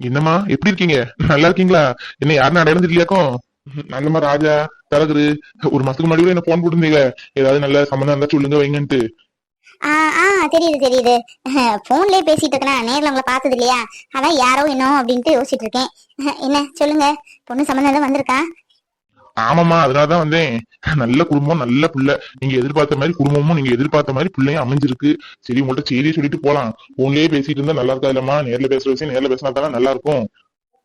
என்னம்மா? எப்படி இருக்கீங்க? நல்லா இருக்கீங்களா? என்ன யாருன்னு அடையாளம் தெரியலையாக்கும் நல்லம்மா ராஜா தரகுரு ஒரு மாசத்துக்கு முன்னாடி கூட என்ன போன் போட்டுருந்தீங்க ஏதாவது நல்ல சம்மந்தம் இருந்தா சொல்லுங்க வைங்கன்ட்டு. ஆ ஆ தெரியுது தெரியுது. போன்லயே பேசிட்டு இருக்கேன்? நேர்ல உங்களை பார்த்தது இல்லையா? அதான் யாரோ என்னோ அப்படின்ட்டு யோசிச்சுட்டு இருக்கேன். என்ன சொல்லுங்க. பொண்ணு சம்மந்தம் எதுவும் வந்திருக்கா? ஆமாமா அதனாலதான் வந்தேன் நல்ல குடும்பம் நல்ல பிள்ளை. நீங்க எதிர்பார்த்த மாதிரி குடும்பமும் நீங்க எதிர்பார்த்த மாதிரி பிள்ளையும் அமைஞ்சிருக்கு. சரி உங்கள்ட்ட செய்தியை சொல்லிட்டு போலாம். போன்லயே பேசிட்டு இருந்தா நல்லா இருக்கா இல்லம்மா? நேர்ல பேசுற விஷயம் நேர்ல பேசினா நல்லா இருக்கும்.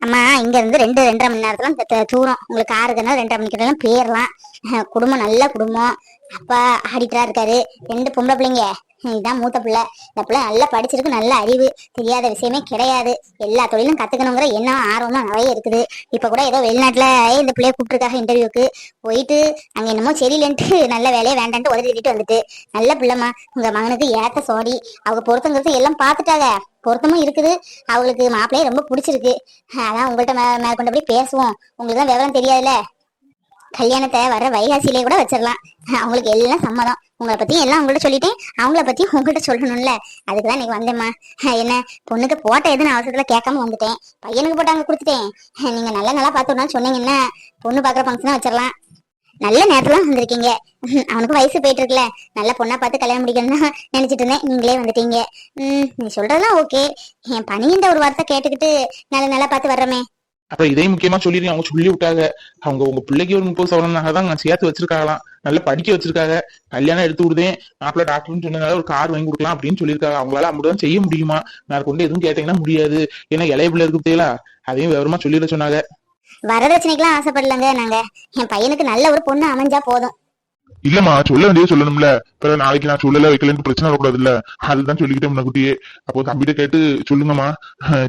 அம்மா இங்க இருந்து ரெண்டு ரெண்டரை மணி நேரத்துல தூரம். உங்களுக்கு ஆறுதுன்னா ரெண்டரை மணிக்கு நேரம் போயிடலாம் குடும்பம் நல்ல குடும்பம். அப்பா ஆடிட்டரா இருக்காரு. ரெண்டு பொம்பளை பிள்ளைங்க. இதுதான் மூத்த பிள்ளை. இந்த பிள்ளை நல்லா படிச்சிருக்கு நல்ல அறிவு. தெரியாத விஷயமே கிடையாது. எல்லா தொழிலும் கத்துக்கணுங்கிற என்ன ஆர்வமா நிறைய இருக்குது. இப்ப கூட ஏதோ வெளிநாட்டுல இந்த பிள்ளைய கூப்பிட்டுருக்காங்க இன்டர்வியூக்கு போயிட்டு அங்க என்னமோ சரியில்லைன்ட்டு நல்ல வேலையை வேண்டான்ட்டு உதவி திட்டிட்டு வந்துட்டு. நல்ல பிள்ளைமா உங்க மகனுக்கு ஏத்த சோடி. அவங்க பொருத்தங்கிறது எல்லாம் பாத்துட்டாங்க பொருத்தமும் இருக்குது. அவங்களுக்கு மாப்பிள்ளையே ரொம்ப பிடிச்சிருக்கு. அதான் உங்கள்கிட்ட மே மேற்கொண்டபடி பேசுவோம். உங்களுக்கு தான் விவரம் தெரியாதுல்ல. கல்யாணத்தை வர வைகாசியிலே கூட வச்சிடலாம் அவங்களுக்கு எல்லாம் சம்மதம். உங்களை பத்தி எல்லாம் அவங்கள்ட்ட சொல்லிட்டேன். அவங்கள பத்தி உங்கள்கிட்ட சொல்லணும்ல. அதுக்கு தான் இன்னைக்கு வந்தேம்மா. என்ன பொண்ணுக்கு போட்ட எதுன்னு அவசரத்துல கேட்காம வந்துட்டேன். பையனுக்கு போட்டாங்க கொடுத்துட்டேன். நீங்க நல்ல நல்லா பார்த்து சொன்னீங்கன்னா பொண்ணு பாக்குற ஃபங்க்ஷனா வச்சிடலாம் நல்ல நேரத்துல வந்திருக்கீங்க. அவனுக்கு வயசு போயிட்டு இருக்குல்ல. நல்ல பொண்ணா பார்த்து கல்யாணம் முடிக்கணும்னு நினைச்சிட்டு இருந்தேன். நீங்களே வந்துட்டீங்க. உம் நீ சொல்றதெல்லாம் ஓகே என் பணின்ற ஒரு வார்த்தை கேட்டுக்கிட்டு நல்ல நல்லா பார்த்து வர்றமே. அப்ப இதையும் முக்கியமா சொல்லிருக்கேன் அவங்க சொல்லி விட்டாங்க. அவங்க உங்க பிள்ளைக்கு ஒரு முப்பது சவரனாக தான் நான் சேர்த்து வச்சிருக்காங்களாம். நல்லா படிக்க வச்சிருக்காங்க. கல்யாணம் எடுத்து விடுதேன் மாப்பிள்ள டாக்டர்னு சொன்னதால ஒரு கார் வாங்கி கொடுக்கலாம் அப்படின்னு சொல்லியிருக்காங்க. அவங்களால அப்படிதான் செய்ய முடியுமா? நான் கொண்டு எதுவும் கேட்டீங்கன்னா முடியாது. ஏன்னா இளைய பிள்ளை இருக்கு தேலா அதையும் விவரமா சொல்லிட சொன்னாங்க. வரதட்சணைக்கெல்லாம் ஆசைப்படலங்க நாங்க. என் பையனுக்கு நல்ல ஒரு பொண்ணு அமைஞ்சா போதும். இல்லம்மா சொல்ல வேண்டியது சொல்லணும்ல. பிறகு நாளைக்கு நான் சொல்லல வைக்கலன்னு பிரச்சனை வரக்கூடாது இல்ல அதுதான் சொல்லிக்கிட்டேன் முன்னகுட்டியே அப்போ தம்பிட்ட கேட்டு சொல்லுங்கம்மா.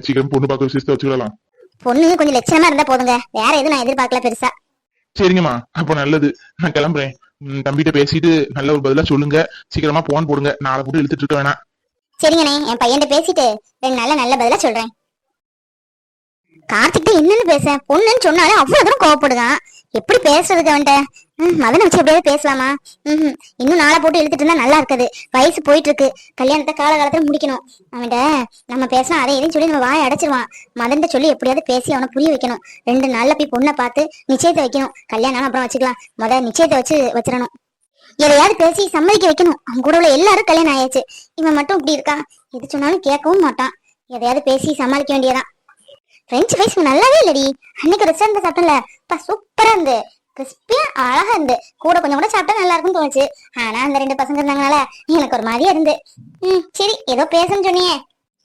சீக்கிரம் பொண்ணு பார்க்க விசேஷத்தை வச்சுக்கலாம் பொண்ணு கொஞ்சம் லட்சணமா இருந்தா போதுங்க. வேற எதுவும் நான் எதிர்பார்க்கல பெருசா. சரிங்கம்மா. அப்போ நல்லது. நான் கிளம்புறேன். தம்பிட்ட பேசிட்டு நல்ல ஒரு பதிலா சொல்லுங்க. சீக்கிரமா போன் போடுங்க. நாளை போட்டு இழுத்துட்டு இருக்க வேணாம். சரிங்கண்ணே. என் பையன்கிட்ட பேசிட்டு ரெண்டு நாள்ல நல்ல பதிலா சொல்றேன். கார்த்திக் என்னன்னு பேச? பொண்ணுன்னு சொன்னாலே அவ்வளவு தூரம் கோவப்படுதான். எப்படி பேசுறதுக்கு அவன்கிட்ட? ம், மதனை வச்சு எப்படியாவது பேசலாமா? ம் இன்னும் நாளை போட்டு இழுத்துட்டு இருந்தா நல்லா இருக்காது. வயசு போயிட்டு இருக்கு கல்யாணத்தை காலகாலத்துல முடிக்கணும். அவன்கிட்ட நம்ம பேசலாம் அதை எதையும் சொல்லி நம்ம வாயை அடைச்சிருவான். மதன்கிட்ட சொல்லி எப்படியாவது பேசி அவனை புரிய வைக்கணும். ரெண்டு நாள்ல போய் பொண்ணை பார்த்து நிச்சயத்தை வைக்கணும். கல்யாணம் அப்புறம் வச்சுக்கலாம். முத நிச்சயத்தை வச்சு வச்சிடணும். எதையாவது பேசி சம்மதிக்க வைக்கணும். அவன் கூட உள்ள எல்லாரும் கல்யாணம் ஆயாச்சு. இவன் மட்டும் இப்படி இருக்கான். எது சொன்னாலும் கேட்கவும் மாட்டான். எதையாவது பேசி சமாளிக்க வேண்டியதான் பிரெஞ்சு ஃப்ரைஸ் நல்லாவே இல்லடி. அன்னைக்கு ரெஸ்டாரண்ட்ல சாப்பிட்டல பா சூப்பரா இருந்து. கிறிஸ்பியா அழகா இருந்து. கூட கொஞ்சம் கூட சாப்பிட்டா நல்லா இருக்கும்னு தோணுச்சு. ஆனா அந்த ரெண்டு பசங்க இருந்தாங்கனால எனக்கு ஒரு மாதிரியா இருந்து. ம் சரி ஏதோ பேசன்னு சொன்னியே.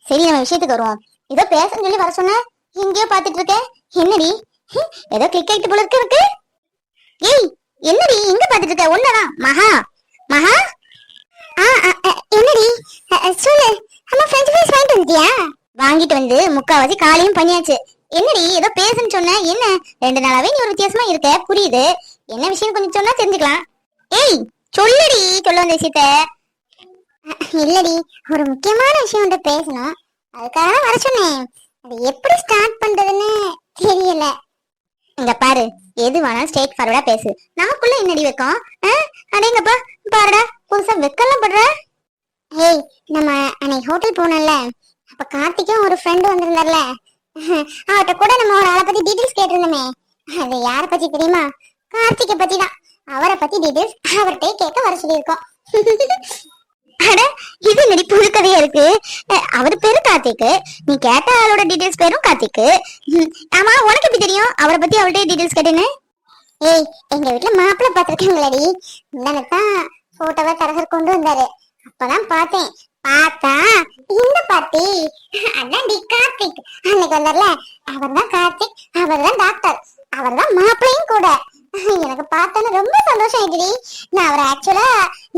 சரி நம்ம விஷயத்துக்கு வருவோம். ஏதோ பேசன்னு சொல்லி வர சொன்ன எங்கேயோ பாத்துட்டு இருக்கேன் என்னடி? ஏதோ கிளிக் ஆயிட்டு போல இருக்கு இருக்கு ஏய் என்னடி? எங்க பாத்துட்டு இருக்க. ஒன்னதான் மகா. மகா? ஆ ஆ, ஆ, என்னடி? சொல்லு. அம்மா ஃப்ரெஞ்ச் ஃப்ரைஸ் வாங்கிட்டு வந்துட்டியா? வாங்கிட்டு வந்து முக்காவாசி காலையும் பண்ணியாச்சு. என்னடி ஏதோ பேசுன்னு சொன்ன? என்ன? ரெண்டு நாளாவே நீ ஒரு வித்தியாசமா இருக்க? புரியுது. என்ன விஷயம் கொஞ்சம் சொன்னா தெரிஞ்சுக்கலாம். ஏய் சொல்லுடி சொல்ல வந்த விஷயத்த. இல்லடி ஒரு முக்கியமான விஷயம் வந்து பேசணும். அதுக்காக வர சொன்னேன். அது எப்படி ஸ்டார்ட் பண்றதுன்னு தெரியல. இங்க பாரு எது வேணாலும் ஸ்ட்ரெயிட் ஃபார்வர்டா பேசு. நமக்குள்ள என்னடி வைக்கும்? அடேங்கப்பா பாருடா புதுசா வெக்கலாம் படுற? ஏய் நம்ம அன்னைக்கு ஹோட்டல் போனோம்ல. அப்ப கார்த்திக்கும் ஒரு ஃப்ரெண்ட் வந்திருந்தார்ல. அவட்ட கூட நம்ம ஒரு ஆளை பத்தி டீடைல்ஸ் கேட்டிருந்தோமே. அது யார பத்தி தெரியுமா? கார்த்திகை பத்தி தான். அவரை பத்தி டீடைல்ஸ் அவர்கிட்ட கேட்க வர சொல்லியிருக்கோம். அட இது நடி புது கதையா இருக்கு? அவர் பேரு கார்த்திக் நீ கேட்ட ஆளோட டீடைல்ஸ் பேரும் கார்த்திக் ஆமா உனக்கு எப்படி தெரியும்? அவரை பத்தி அவர்கிட்ட டீடைல்ஸ் கேட்டேன்னு. ஏய் எங்க வீட்டுல மாப்பிள்ளை பாத்திருக்கீங்களடி தான் போட்டோவை தரகர் கொண்டு வந்தாரு. அப்பதான் பார்த்தேன். பார்த்தா இந்த பாட்டி அதான் டி கார்த்திக். அன்னைக்கு வந்தார்ல அவர்தான் கார்த்திக் அவர்தான் டாக்டர் அவர்தான் மாப்பிள்ளையும் கூட. எனக்கு பார்த்தோன்னு ரொம்ப சந்தோஷம் ஆயிடுடி நான் அவரை ஆக்சுவலா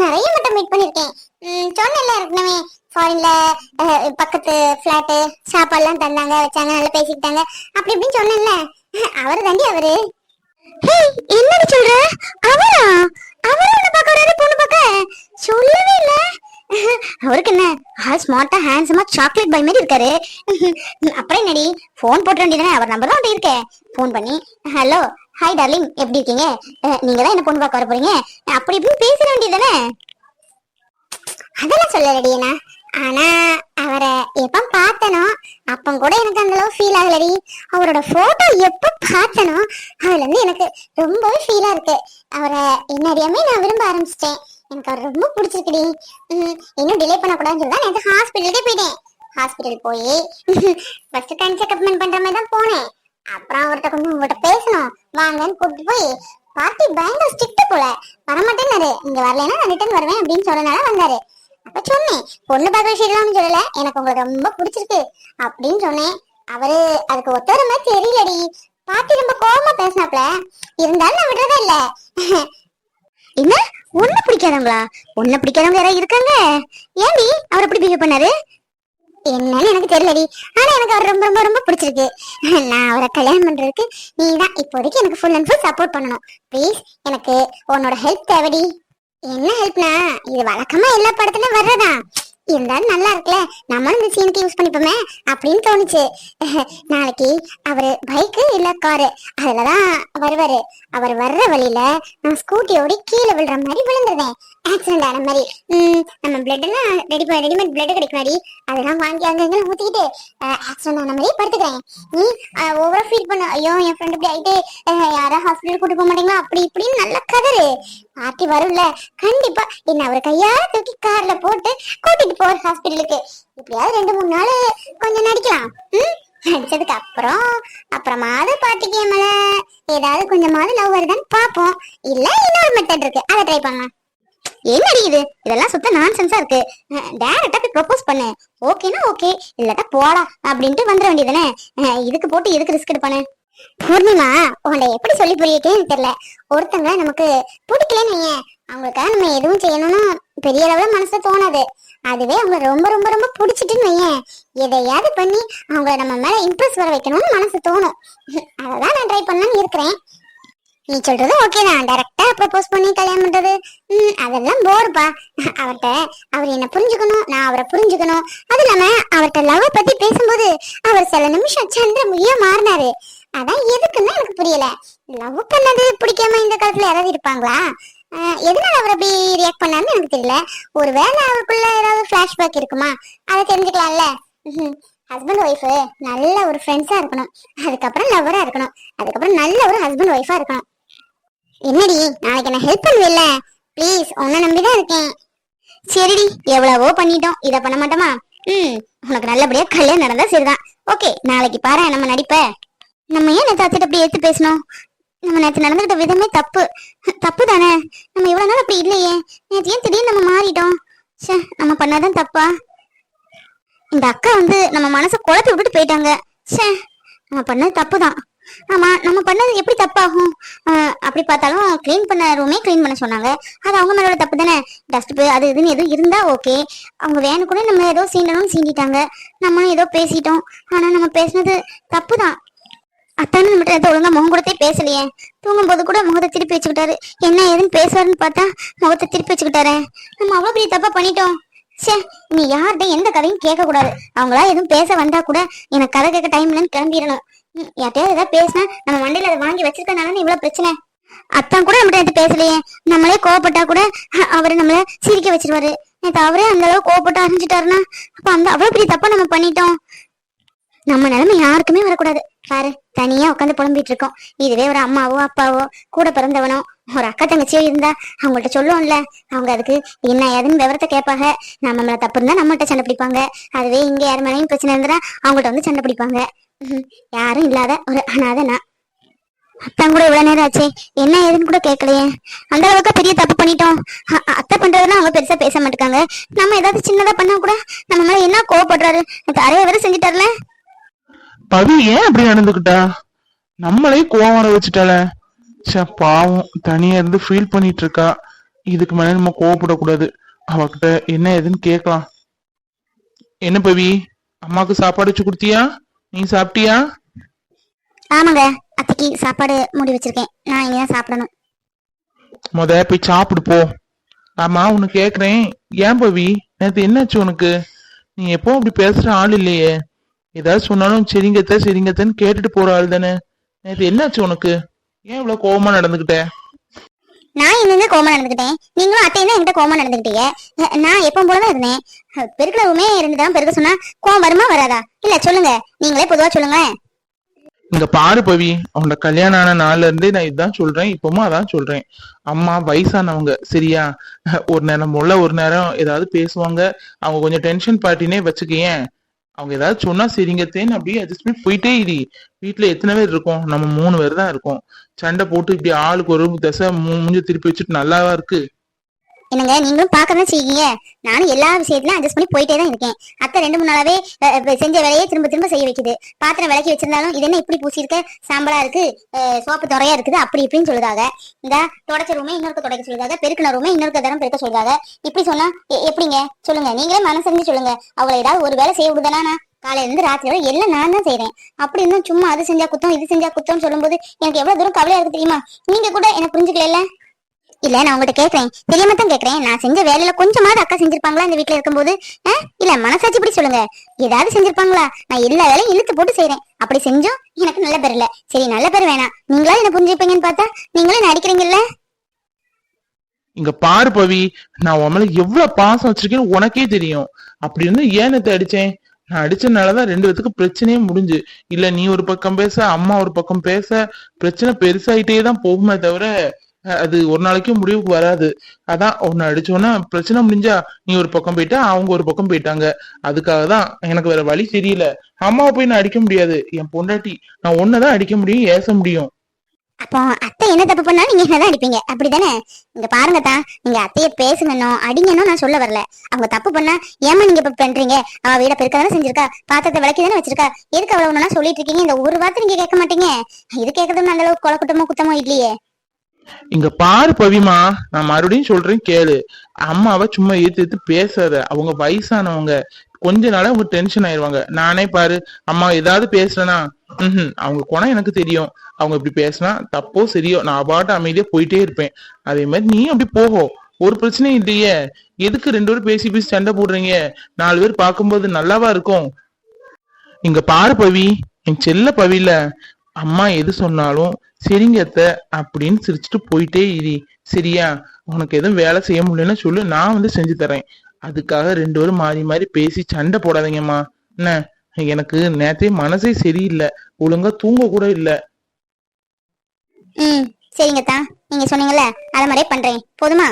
நிறைய மட்டும் மீட் பண்ணிருக்கேன் சொன்னல இருக்கணுமே ஃபாரின்ல பக்கத்து ஃபிளாட்டு சாப்பாடுலாம் தந்தாங்க வச்சாங்க நல்லா பேசிக்கிட்டாங்க. அப்படி இப்படின்னு சொன்னேன்ல. அவரு தாண்டி அவரு. ஹே என்னடி சொல்ற? அவரா? அவரா உன்னை பார்க்க பொண்ணு பார்க்க? சொல்லவே இல்லை. அவருக்கு என்ன? ஆள் ஸ்மார்ட்டா ஹேண்ட்ஸமா சாக்லேட் பை மாதிரி இருக்காரு. அப்புறம் என்னடி? ஃபோன் போட்டு வேண்டியதானே அவர் நம்பர் தான் இருக்கு. ஃபோன் பண்ணி ஹலோ ஹாய் டார்லிங் எப்படி இருக்கீங்க? நீங்க தான் என்ன பொண்ணு பார்க்க வர போறீங்க? அப்படி இப்படின்னு பேச வேண்டியதானே அதெல்லாம் சொல்லலடி அண்ணா. ஆனா அவரை எப்ப பார்த்தனோ அப்ப கூட எனக்கு அந்த அளவு ஃபீல் ஆகலடி. அவரோட போட்டோ எப்ப பார்த்தனோ அதுல இருந்து எனக்கு ரொம்பவே ஃபீலா இருக்கு. அவரை என்னடியாமே நான் விரும்ப ஆரம்பிச்சிட்டேன். எனக்கு அவர் ரொம்ப பிடிச்சிருக்குடி. உம், இன்னும் டிலே பண்ணக்கூடாதுன்னு சொல்லி தான் நேற்று ஹாஸ்பிட்டலுக்கே போயிட்டேன். ஹாஸ்பிட்டல் போய் ஃபர்ஸ்ட் கண் செக்அப்மெண்ட் பண்ற மாதிரி தான் போனேன். அப்புறம் அவர்கிட்ட கொஞ்சம் உங்கள்கிட்ட பேசணும். வாங்கன்னு கூப்பிட்டு போய் பார்ட்டி பயங்கர ஸ்ட்ரிக்ட் போல. வரமாட்டேன்னாரு. இங்க வரலைன்னா நான் ரிட்டர்ன் வருவேன் அப்படின்னு சொன்னனால வந்தாரு. அப்ப சொன்னேன் பொண்ணு பார்க்க விஷயம்லாம் சொல்லல. எனக்கு உங்களுக்கு ரொம்ப பிடிச்சிருக்கு அப்படின்னு சொன்னேன். அவரு அதுக்கு ஒத்துவர மாதிரி தெரியலடி. பாட்டி ரொம்ப கோவமா பேசினாப்ல. இருந்தாலும் நான் விடுறதே இல்ல. என்ன? ஒண்ணு பிடிக்காதவங்களா? ஒண்ணு பிடிக்காதவங்க யாராவது இருக்காங்க. ஏன்டி அவர் எப்படி பிஹேவ் பண்ணாரு? என்னன்னு எனக்கு தெரியலடி. ஆனா எனக்கு அவர் ரொம்ப ரொம்ப ரொம்ப பிடிச்சிருக்கு. நான் அவரை கல்யாணம் பண்றதுக்கு நீ தான் இப்போதைக்கு எனக்கு ஃபுல் அண்ட் ஃபுல் சப்போர்ட் பண்ணணும். ப்ளீஸ் எனக்கு உன்னோட ஹெல்ப் தேவைடி. என்ன ஹெல்ப்னா இது வழக்கமா எல்லா படத்துலயும் வர்றதான் இருந்தாலும் நல்லா இருக்குல்ல? நம்மளும் இந்த சீனுக்கு யூஸ் பண்ணிப்போமே அப்படின்னு தோணுச்சு. நாளைக்கு அவரு பைக்கு இல்ல காரு அதுலதான் வருவாரு. அவர் வர்ற வழியில நான் ஸ்கூட்டியோட கீழே விழுற மாதிரி விழுந்துருவேன். ஆக்சிடென்ட் ஆன மாதிரி. உம் நம்ம பிளட் எல்லாம் ரெடி ரெடிமேட் பிளட் கிடைக்குமாடி அதெல்லாம் வாங்கி அங்கங்க ஊத்திக்கிட்டு ஆக்சிடென்ட் ஆன மாதிரி படுத்துக்கிறேன். நீ ஓவரா ஃபீல் பண்ண. ஐயோ என் ஃப்ரெண்ட் இப்படி ஆயிட்டு யாரும் ஹாஸ்பிட்டல் கூட்டு போக மாட்டீங்களா? அப்படி இப்படின்னு நல்ல கதறு. பார்ட்டி வரும்ல. கண்டிப்பா. என்ன அவர் கையால தூக்கி கார்ல போட்டு கூட்டிட்டு போற ஹாஸ்பிட்டலுக்கு இப்படியாவது ரெண்டு மூணு நாள் கொஞ்சம் நடிக்கலாம். ம்? நடிச்சதுக்கு அப்புறம் அப்புறமாவது பாட்டிக்கு மேல ஏதாவது கொஞ்சமாவது லவ் வருதான்னு பாப்போம் இல்ல இன்னொரு மெத்தட் இருக்கு. அதை ட்ரை பண்ணலாம். என்னடி இது? இதெல்லாம் சுத்த நான்சென்ஸா இருக்கு. டேரக்டா போய் ப்ரொபோஸ் பண்ணு. ஓகேனா ஓகே இல்லட்டா போடா. அப்படின்ட்டு வந்துட வேண்டியதானே இதுக்கு போட்டு எதுக்கு ரிஸ்க் எடுப்பானே? பூர்ணிமா உன்னை எப்படி சொல்லி புரியக்கேன்னு தெரியல. ஒருத்தங்க நமக்கு பிடிக்கலன்னு வையேன். அவங்களுக்காக நம்ம எதுவும் செய்யணும்னு பெரிய அளவுல மனசுல தோணாது. அதுவே அவங்க ரொம்ப ரொம்ப ரொம்ப பிடிச்சிட்டுன்னு வையேன். எதையாவது பண்ணி அவங்கள நம்ம மேல இம்ப்ரெஸ் வர வைக்கணும்னு மனசு தோணும். அததான் நான் ட்ரை பண்ணலாம்னு இருக்கிறேன். நீ சொல்றது ஓகே தான். டைரக்டா ப்ரப்போஸ் பண்ணி கல்யாணம் பண்றது. ம், அதெல்லாம் போர்ப்பா. அவர்கிட்ட அவர் என்ன புரிஞ்சுக்கணும் நான் அவரை புரிஞ்சுக்கணும். அது இல்லாம அவர்கிட்ட லவ் பத்தி பேசும்போது அவர் சில நிமிஷம் சந்திரமுகியா மாறினாரு. அதான் எதுக்குன்னு எனக்கு புரியல. லவ் பண்ணது பிடிக்காம இந்த காலத்துல யாராவது இருப்பாங்களா? எதனால அவர் அப்படி ரியாக்ட் பண்ணாருன்னு எனக்கு தெரியல. ஒருவேளை அவருக்குள்ள ஏதாவது ஃபிளாஷ்பேக் இருக்குமா? அதை தெரிஞ்சுக்கலாம்ல. ஹஸ்பண்ட் ஒய்ஃபு நல்ல ஒரு ஃப்ரெண்ட்ஸா இருக்கணும். அதுக்கப்புறம் லவ்வரா இருக்கணும். அதுக்கப்புறம் நல்ல ஒரு ஹஸ்பண்ட் ஒய்ஃபா இருக்கணும். என்னடி நாளைக்கு என்ன ஹெல்ப் பண்ணுவேன்ல ப்ளீஸ் உன்னை நம்பிதான் இருக்கேன். சரிடி எவ்வளவோ பண்ணிட்டோம். இத பண்ண மாட்டோமா? ம் உனக்கு நல்லபடியா கல்யாணம் நடந்தா சரிதான். ஓகே நாளைக்கு பாரு நம்ம நடிப்ப. நம்ம ஏன் நேற்று அத்திட்ட அப்படி எடுத்து பேசணும் நம்ம நேற்று நடந்துகிட்ட விதமே தப்பு. தப்பு தானே? நம்ம இவ்வளவு நாள் அப்படி இல்லையே. நேற்று ஏன் திடீர்னு நம்ம மாறிட்டோம்? ச்சே நம்ம பண்ணாதான் தப்பா? இந்த அக்கா வந்து நம்ம மனசை குழப்பி விட்டுட்டு போயிட்டாங்க. ச்சே நம்ம பண்ணது தப்பு தான் ஆமா நம்ம பண்ணது எப்படி தப்பாகும்? அப்படி பார்த்தாலும் க்ளீன் பண்ண ரூமே க்ளீன் பண்ண சொன்னாங்க. அது அவங்க மேலோட தப்பு தானே? டஸ்ட் அது இதுன்னு எதுவும் இருந்தா ஓகே அவங்க வேணும் கூட நம்ம ஏதோ சீண்டணும்னு சீண்டிட்டாங்க. நம்மளும் ஏதோ பேசிட்டோம். ஆனா நம்ம பேசுனது தப்பு தான் அத்தானு நம்மகிட்ட ஒழுங்கா முகம் கொடுத்தே பேசலையே. தூங்கும்போது கூட முகத்தை திருப்பி வச்சுக்கிட்டாரு. என்ன ஏதுன்னு பேசுவாருன்னு பார்த்தா முகத்தை திருப்பி வச்சுக்கிட்டாரு. நம்ம அவ்வளவு பெரிய தப்பா பண்ணிட்டோம். ச்சே நீ யார்கிட்ட எந்த கதையும் கேட்க கூடாது அவங்களா எதுவும் பேச வந்தா கூட எனக்கு கதை கேட்க டைம் இல்லைன்னு கிளம்பிடணும். யார்ட்டையாவது ஏதாவது பேசினா நம்ம மண்டையில அதை வாங்கி வச்சிருக்கனால இவ்வளவு பிரச்சனை. அத்தான் கூட நம்மகிட்ட எடுத்து பேசலையே. நம்மளே கோவப்பட்டா கூட அவரு நம்மள சிரிக்க வச்சிருவாரு. நேற்று அவரே அந்த அளவு கோவப்பட்டு அறிஞ்சிட்டாருன்னா அப்ப அந்த அவ்வளவு பெரிய தப்பா நம்ம பண்ணிட்டோம். நம்ம நிலைமை யாருக்குமே வரக்கூடாது. பாரு தனியா உட்காந்து புலம்பிட்டு இருக்கோம். இதுவே ஒரு அம்மாவோ அப்பாவோ கூட பிறந்தவனோ ஒரு அக்கா தங்கச்சியோ இருந்தா அவங்கள்ட்ட சொல்லுவோம்ல. அவங்க அதுக்கு என்ன ஏதுன்னு விவரத்தை கேட்பாங்க. நம்ம மேல தப்பு இருந்தா நம்மகிட்ட சண்டை பிடிப்பாங்க. அதுவே இங்க யார் மேலேயும் பிரச்சனை இருந்தா அவங்கள்ட்ட வந்து சண்டை பிடிப்பாங்க. யாரும் இல்லாத ஒரு அனாதை நான். அத்தான் கூட இவ்வளவு நேரம் ஆச்சு. என்ன ஏதுன்னு கூட கேட்கலையே. அந்த அளவுக்கு பெரிய தப்பு பண்ணிட்டோம். அத்தை பண்றதுன்னா அவங்க பெருசா பேச மாட்டாங்க நம்ம ஏதாவது சின்னதா பண்ணா கூட நம்ம மேல என்ன கோவப்படுறாரு? தரைய வேற செஞ்சுட்டாருல. பவி ஏன் அப்படி நடந்துக்கிட்டா? நம்மளே கோவம் வர வச்சுட்டால பாவம். தனியா இருந்து ஃபீல் பண்ணிட்டு இருக்கா இதுக்கு மேல நம்ம கோவப்படக்கூடாது. அவகிட்ட என்ன ஏதுன்னு கேட்கலாம். என்ன பவி? அம்மாக்கு சாப்பாடு வச்சு கொடுத்தியா? நீ சாப்பிட்டியா? ஆமாங்க. அத்தைக்கு சாப்பாடு மூடி வச்சிருக்கேன். நான் இங்க தான் சாப்பிடணும். முத போய் சாப்பிடு போ. ஆமா உன்னை கேக்குறேன். ஏன் பவி? நேத்து என்னாச்சு உனக்கு? நீ எப்போ அப்படி பேசுற ஆள் இல்லையே. ஏதாவது சொன்னாலும் சரிங்கத்த சரிங்கத்தன்னு கேட்டுட்டு போற ஆள் தானே. நேத்து என்னாச்சு உனக்கு? ஏன் இவ்வளவு கோவமா நடந்துகிட்ட? நான் எங்க கோமா நடந்துக்கிட்டேன் நீங்களும் அத்தையும் தான் என்கிட்ட கோமா நடந்துக்கிட்டீங்க நான் எப்பவும் போலதான் இருந்தேன். பெருக்கிறவுமே இருந்துதான் பெருக்க சொன்னா கோவம் வருமா வராதா? இல்ல சொல்லுங்க. நீங்களே பொதுவா சொல்லுங்களேன். இங்க பாரு பவி அவனோட கல்யாணம் ஆன நாள்ல இருந்தே நான் இதுதான் சொல்றேன் இப்பவும் அதான் சொல்றேன். அம்மா வயசானவங்க சரியா? ஒரு நேரம் முள்ள ஒரு நேரம் ஏதாவது பேசுவாங்க. அவங்க கொஞ்சம் டென்ஷன் பார்ட்டினே வச்சுக்கேன் அவங்க ஏதாவது சொன்னா சரிங்கத்தேன்னு அப்படியே அட்ஜஸ்ட் பண்ணி போயிட்டே இரு. வீட்டுல எத்தனை பேர் இருக்கோம்? நம்ம மூணு பேர் தான் இருக்கோம். சண்டை போட்டு இப்படி ஆளுக்கு ஒரு தசை மூ- மூஞ்ச திருப்பி வச்சுட்டு நல்லாவா இருக்கு? என்னங்க நீங்களும் பார்க்கதான் செய்யுங்க நானும் எல்லா விஷயத்திலும் அட்ஜஸ்ட் பண்ணி போயிட்டே தான் இருக்கேன். அத்தை ரெண்டு மூணு நாளாவே செஞ்ச வேலையே திரும்ப திரும்ப செய்ய வைக்குது. பாத்திரம் விளக்கி வச்சிருந்தாலும் இது என்ன இப்படி பூசியிருக்க? சாம்பலா இருக்கு சோப்பு துறையா இருக்குது அப்படி இப்படின்னு சொல்லுதாங்க. இந்த தொடச்ச ரூமே இன்னொருக்க துடைக்க சொல்லுதாங்க. பெருக்கின ரூமே இன்னொருக்க தரம் பெருக்க சொல்லுதாங்க. இப்படி சொன்னா எப்படிங்க? சொல்லுங்க நீங்களே மனசறிஞ்சு சொல்லுங்க. அவளை ஏதாவது ஒரு வேலை செய்ய விடுதானா காலையில இருந்து ராத்திரி வரை எல்லாம் நான் தான் செய்றேன். அப்படி இருந்தும் சும்மா அது செஞ்சா குத்தம் இது செஞ்சா குத்தம்னு சொல்லும்போது எனக்கு எவ்வளவு தூரம் கவலையா இருக்கு தெரியுமா? நீங்க கூட என்ன புரிஞ்சுக்கல இல்ல நான் உங்ககிட்ட கேக்குறேன். தெரியாம தான் கேக்குறேன். நான் செஞ்ச வேலையில கொஞ்சமாவது அக்கா செஞ்சிருப்பாங்களா இந்த வீட்டுல இருக்கும்போது? இல்ல மனசாட்சி இப்படி சொல்லுங்க. ஏதாவது செஞ்சிருப்பாங்களா? நான் எல்லா வேலையும் இழுத்து போட்டு செய்றேன். அப்படி செஞ்சோம் எனக்கு நல்ல பேர் இல்ல. சரி நல்ல பேர் வேணாம். நீங்களா என்ன புரிஞ்சுப்பீங்கன்னு பார்த்தா நீங்களும் என்ன அடிக்கிறீங்கல்ல? இங்க பாரு பவி நான் உன் மேல எவ்வளவு பாசம் வச்சிருக்கேன்னு உனக்கே தெரியும். அப்படி இருந்து ஏன் அடிச்சேன்? நான் அடிச்சனாலதான் ரெண்டு பேத்துக்கு பிரச்சனையே முடிஞ்சு. இல்ல நீ ஒரு பக்கம் பேச அம்மா ஒரு பக்கம் பேச பிரச்சனை பெருசாயிட்டே தான் போகுமே தவிர அது ஒரு நாளைக்கும் முடிவுக்கு வராது. அதான் உன்னை அடிச்சோன்னா பிரச்சனை முடிஞ்சா நீ ஒரு பக்கம் போயிட்டா அவங்க ஒரு பக்கம் போயிட்டாங்க. அதுக்காக தான் எனக்கு வேற வழி தெரியல. அம்மாவை போய் நான் அடிக்க முடியாது. என் பொண்டாட்டி நான் ஒன்னதான் அடிக்க முடியும் ஏச முடியும். அப்போ அத்தை என்ன தப்பு பண்ணாலும் நீங்க என்னதான் அடிப்பீங்க? அப்படிதானே? இங்க பாருங்க தான் நீங்க அத்தைய பேசுங்கன்னோ அடிங்கன்னோ நான் சொல்ல வரல. அவங்க தப்பு பண்ணா ஏமா நீங்க இப்ப பண்றீங்க? அவ வீட பெருக்கதானே செஞ்சிருக்கா? பாத்திரத்தை விளக்கி தானே வச்சிருக்கா? எதுக்கு அவ்வளவு ஒண்ணா சொல்லிட்டு இருக்கீங்க? இந்த ஒரு வார்த்தை நீங்க கேட்க மாட்டீங்க. இது கேட்கறது அந்த அளவுக்கு கொலை குட்டமோ குத்தமோ இல்லையே. இங்க பாரு பவிமா நான் மறுபடியும் சொல்றேன் கேளு. அம்மாவை சும்மா ஏத்து ஏத்து பேசாத. அவங்க வயசானவங்க. கொஞ்ச நாளா அவங்க டென்ஷன் ஆயிருவாங்க. நானே பாரு அம்மா ஏதாவது பேசுறேனா ம்ஹும் அவங்க குணம் எனக்கு தெரியும். அவங்க இப்படி பேசினா தப்போ சரியோ நான் பாட்டு அமைதியா போயிட்டே இருப்பேன். அதே மாதிரி நீ அப்படி போகும் ஒரு பிரச்சனையும் இல்லையே. எதுக்கு ரெண்டு பேரும் பேசி பேசி சண்டை போடுறீங்க? நாலு பேர் பார்க்கும்போது நல்லாவா இருக்கும்? இங்க பாரு பவி என் செல்ல பவில அம்மா எது சொன்னாலும் சரிங்கத்த அப்படின்னு சிரிச்சுட்டு போயிட்டே இரு. சரியா? உனக்கு எதுவும் வேலை செய்ய முடியலன்னு சொல்லு நான் வந்து செஞ்சு தரேன் அதுக்காக ரெண்டு பேரும் மாறி மாறி பேசி சண்டை போடாதீங்கம்மா. என்ன? எனக்கு நேத்தே மனசே சரியில்லை. ஒழுங்கா தூங்க கூட இல்ல. ம் சரிங்க நீங்க சொன்னீங்கல்ல அத மாதிரியே பண்றேன். போதுமா?